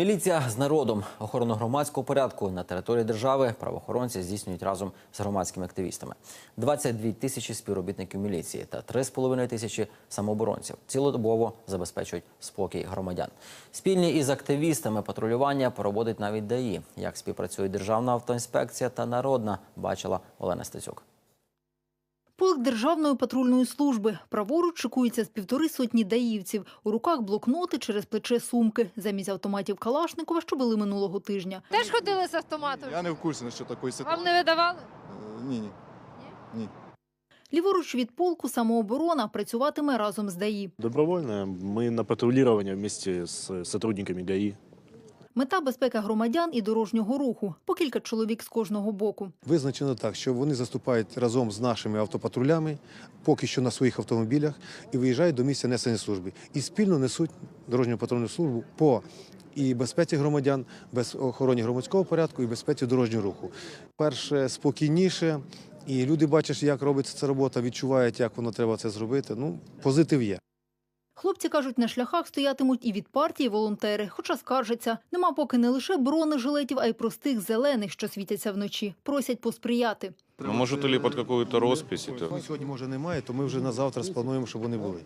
Міліція з народом охорону громадського порядку на території держави правоохоронці здійснюють разом з громадськими активістами. 22 тисячі співробітників міліції та 3,5 тисячі самооборонців цілодобово забезпечують спокій громадян. Спільні із активістами патрулювання проводить навіть ДАІ. Як співпрацює Державна автоінспекція та народна, бачила Олена Стецюк. Полк Державної патрульної служби. Праворуч шикується з півтори сотні даївців. У руках блокноти, через плече сумки. Замість автоматів Калашникова, що були минулого тижня. Теж ходили з автоматом? Я не в курсі, що такої ситуації. Вам не видавали? Е, Ні, ні. Ні. Ліворуч від полку самооборона працюватиме разом з ДАІ. Добровольно. Мы на патрулирование вместе с сотрудниками ГАИ. Мета – безпека громадян і дорожнього руху. По кілька чоловік з кожного боку. Визначено так, що вони заступають разом з нашими автопатрулями, поки що на своїх автомобілях, і виїжджають до місця несення служби. І спільно несуть дорожню патрульну службу по і безпеці громадян, без охороні громадського порядку і безпеці дорожнього руху. Перше спокійніше, і люди бачать, як робиться ця робота, відчувають, як воно треба це зробити. Ну, позитив є. Хлопці кажуть, на шляхах стоятимуть і від партії волонтери, хоча скаржаться. Нема поки не лише бронежилетів, а й простих зелених, що світяться вночі. Просять посприяти. Ну, може, под какую-то роспись. Ну, Сьогодні, може, немає, то ми вже на завтра сплануємо, щоб вони були.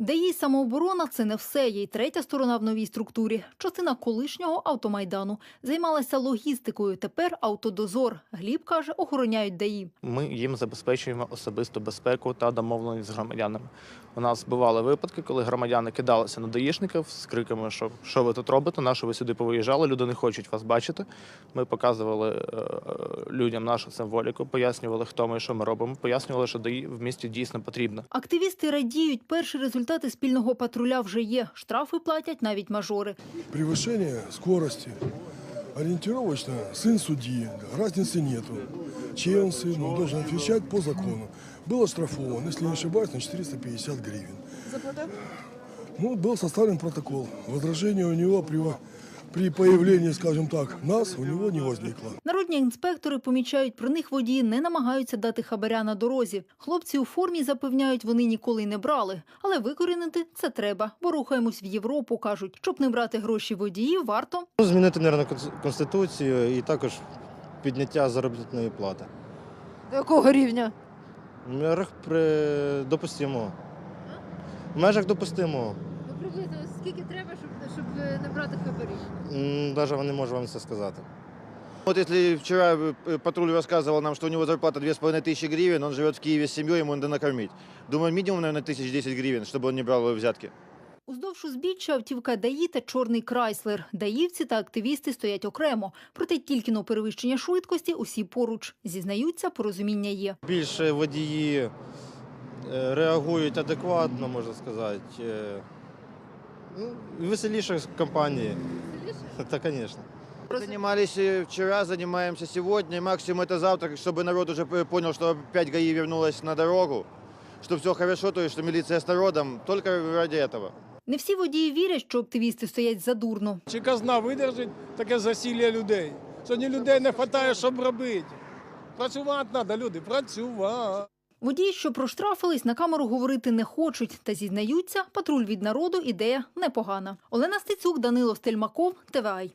ДАІ самооборона це не все. Є й третя сторона в новій структурі. Частина колишнього автомайдану займалася логістикою. Тепер автодозор. Гліб каже, охороняють ДАІ. Ми їм забезпечуємо особисту безпеку та домовленість з громадянами. У нас бували випадки, коли громадяни кидалися на даїшників з криками, що що ви тут робите, на що ви сюди повиїжджали, люди не хочуть вас бачити. Ми показували е, е, людям нашу символіку, пояснювали, хто ми і що ми робимо, пояснювали, що даї в місті дійсно потрібно. Активісти радіють, перші результати спільного патруля вже є. Штрафи платять навіть мажори. Превышение скорости. Ориентировочно сын судьи, разницы нету. Чей он сын, он должен отвечать по закону. Был оштрафован, если не ошибаюсь, на 450 гривен. Ну, был составлен протокол. Возражение у него при, во- при появлении, скажем так, нас у него не возникло. Народні інспектори помічають, про них водії не намагаються дати хабаря на дорозі. Хлопці у формі запевняють, вони ніколи й не брали. Але викорінити це треба, бо рухаємось в Європу, кажуть. Щоб не брати гроші водіїв, варто Змінити, мабуть, конституцію і також підняття заробітної плати. До якого рівня? В межах при допустимого. В межах допустимого Ну, приблизно скільки треба, щоб, щоб не брати хабарі? Навіть не можу вам це сказати. Вот если вчера э, патруль рассказывал нам, что у него зарплата 2500 гривен, он живет в Киеве с семьей, ему надо накормить. Думаю, минимум, наверное, 1010 гривен, чтобы он не брал взятки. Уздовж узбіччя автівка ДАІ та чорний Крайслер. Даївці та активісти стоять окремо. Проте тільки на перевищення швидкості усі поруч. Зізнаються, порозуміння є. Більше водії е, реагують адекватно, можна сказати. Е, Ну, і веселіше з компанії. Та, звісно. Занимались э, вчера, занимаемся сегодня, и максимум это завтра, чтобы народ уже п- понял, что опять ГАИ вернулась на дорогу, что все хорошо, то есть что милиция с народом, только ради этого. Не всі водії вірять, що активісти стоять задурно. Чи казна видержить таке засілля людей? Сьогодні людей не вистачає, щоб робити. Працювати треба, люди, працювати. Водії, що проштрафились, на камеру говорити не хочуть та зізнаються, патруль від народу ідея непогана. Олена Стецюк, Данило Стельмаков, ТВАЙ.